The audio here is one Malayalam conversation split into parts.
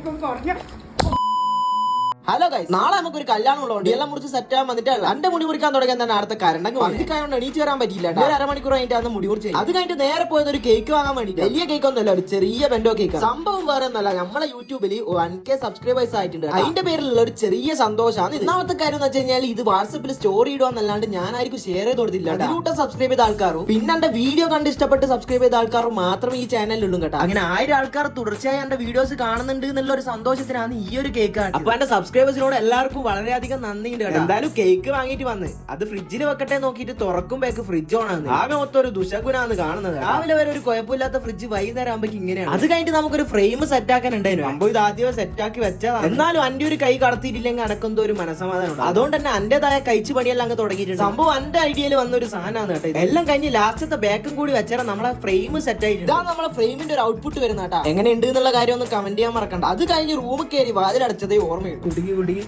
ഇപ്പം കുറഞ്ഞ ഹലോ ഗൈസ് നാളെ നമുക്ക് ഒരു കല്യാണം ഉള്ളതുകൊണ്ട് എല്ലാം മുറിച്ച് സെറ്റ് ആകാൻ വന്നിട്ട് എന്റെ മുടി മുറിക്കാൻ തുടങ്ങിയ തന്നെ അടുത്ത കരണ്ടങ്ങ് വന്നിക്കായോണ്ട് എണീച്ച് വരാൻ പറ്റിയില്ല. ഒരു അരമണിക്കൂർ കഴിഞ്ഞിട്ട് അന്ന് മുടി മുറിച്ച് അത് കഴിഞ്ഞിട്ട് നേരെ പോയത് ഒരു കേക്ക് വാങ്ങാൻ വേണ്ടി വലിയ കേക്ക് ഒന്നുമല്ല ഒരു ചെറിയ ബെൻഡോ കേക്ക് സംഭവം വേറെ ഒന്നല്ല നമ്മളെ യൂട്യൂബിൽ വൺ കെ സബ്സ്ക്രൈബേഴ്സ് ആയിട്ടുണ്ട് അതിന്റെ പേരിലുള്ള ഒരു ചെറിയ സന്തോഷമാണ് ഇന്നാമത്തെ ഒന്നാമത്തെ കാര്യം എന്ന് വെച്ച് കഴിഞ്ഞാൽ ഇത് വാട്സപ്പിൽ സ്റ്റോറി ഇടുവാന്നല്ലാണ്ട് ഞാനായിരിക്കും ഷെയർ ചെയ്ത് കൊടുത്തില്ല കൂട്ടം സബ്സ്ക്രൈബ് ചെയ്ത ആൾക്കാരും പിന്നെ എന്റെ വീഡിയോ കണ്ട് ഇഷ്ടപ്പെട്ട് സബ്സ്ക്രൈബ് ചെയ്ത ആൾക്കാരും മാത്രമേ ഈ ചാനലിലുള്ളൂ കേട്ടോ അങ്ങനെ ആയിരം ആൾക്കാർ തുടർച്ചയായി എന്റെ വീഡിയോസ് കാണുന്നുണ്ട് എന്നുള്ള ഒരു സന്തോഷത്തിനാണ് ഈ ഒരു കേക്ക് അപ്പൊ എന്റെ സബ്സ്ക്രൈബേഴ്സിനോട് എല്ലാവർക്കും വളരെയധികം നന്ദിയുണ്ട് കേട്ടോ. എന്തായാലും കേക്ക് വാങ്ങിയിട്ട് വന്ന്. അത് ഫ്രിഡ്ജിൽ വെക്കട്ടെ നോക്കിയിട്ട് തുറക്കുമ്പോഴേക്ക് ഫ്രിഡ്ജ് ഓൺ ആണ്. ആകെ മൊത്തം ഒരു ദുശകുനാണ് കാണുന്നത് രാവിലെ വരെ ഒരു കുഴപ്പമില്ലാത്ത ഫ്രിഡ്ജ് വൈകുന്നേരം ആകുമ്പോൾ ഇങ്ങനെയാണ്. അത് കഴിഞ്ഞിട്ട് നമുക്കൊരു ഫ്രെയിം സെറ്റ് ആക്കാൻ ഉണ്ടായിരുന്നു. അമ്പോ ഇത് ആദ്യമേ സെറ്റ് ആക്കി വെച്ചതാണ്. എന്നാലും അന്റെ ഒരു കൈ കടത്തിയിട്ടില്ലെങ്കിൽ അനക്കെന്തോ ഒരു മനസമാധാനം ഉണ്ട് അതുകൊണ്ട് തന്നെ അന്റേതായ കഴിച്ചു പണിയെല്ലാം അങ്ങ് തുടങ്ങിയിട്ടുണ്ട്. സംഭവം എന്റെ ഐഡിയയിൽ വന്ന ഒരു സാധനമാണ് കേട്ടോ. എല്ലാം കഴിഞ്ഞ് ലാസ്റ്റത്തെ ബാക്കും കൂടി വെച്ചാൽ നമ്മളെ ഫ്രെയിം സെറ്റ് ആയിട്ടുണ്ട്. ഇതാണ് നമ്മളെ ഫ്രെയിമിന്റെ ഒരു ഔട്ട്പുട്ട് വരുന്ന കേട്ടോ. എങ്ങനെയുണ്ട് എന്നുള്ള കാര്യം ഒന്ന് കമന്റ് ചെയ്യാൻ മറക്കണ്ട. അത് കഴിഞ്ഞ് റൂമിൽ കയറി വാതിലടച്ചതേ ഓർമ്മയുണ്ട് കുടുങ്ങി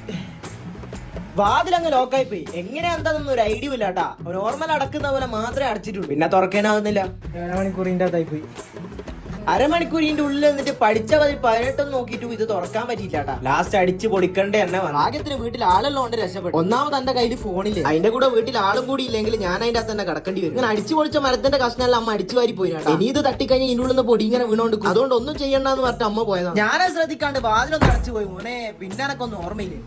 വാതിൽ വാതിലങ്ങ് ലോക്കായി പോയി. എങ്ങനെ എന്താണെന്ന് ഒരു ഐഡിയ ഇല്ല കേട്ടാ നോർമൽ അടക്കുന്ന പോലെ മാത്രമേ അടച്ചിട്ടുള്ളൂ. പിന്നെ തുറക്കാനാവുന്നില്ല. മണിക്കൂറിന്റെ അകത്തായി പോയി. അരമണിക്കൂറിന്റെ ഉള്ളിൽ എന്നിട്ട് പഠിച്ച പതി പതിനെട്ടൊന്നും നോക്കിയിട്ടും ഇത് തുറക്കാൻ പറ്റിയില്ല കേട്ടാ ലാസ്റ്റ് അടിച്ച് പൊളിക്കണ്ടേ എന്നെ ഭാഗ്യത്തിന് വീട്ടിൽ ആളെല്ലാം രക്ഷപ്പെട്ടു. ഒന്നാമത് എന്റെ കയ്യിൽ ഫോണില്ല? അതിന്റെ കൂടെ വീട്ടിൽ ആളും കൂടി ഇല്ലെങ്കിൽ ഞാൻ അതിന്റെ അകത്ത് തന്നെ കിടക്കേണ്ടി വരും. ഇങ്ങനെ അടിച്ചു പൊളിച്ച മരത്തിന്റെ കഷ്ണെല്ലാം അമ്മ അടിച്ചു വാരി പോയി കേട്ടോ ഇനി ഇത് തട്ടിക്കഴിഞ്ഞാൽ ഇതിന്റെ ഉള്ളിൽ നിന്ന് പൊടി ഇങ്ങനെ വീണോണ്ട്. അതുകൊണ്ട് ഒന്നും ചെയ്യണ്ടെന്ന് പറഞ്ഞിട്ട് അമ്മ പോയതാണ് ഞാനത് ശ്രദ്ധിക്കാണ്ട് വാതിലൊന്നും അടച്ചു പോയി മോനെ പിന്നെ എനക്കൊന്നും ഓർമ്മയില്ല?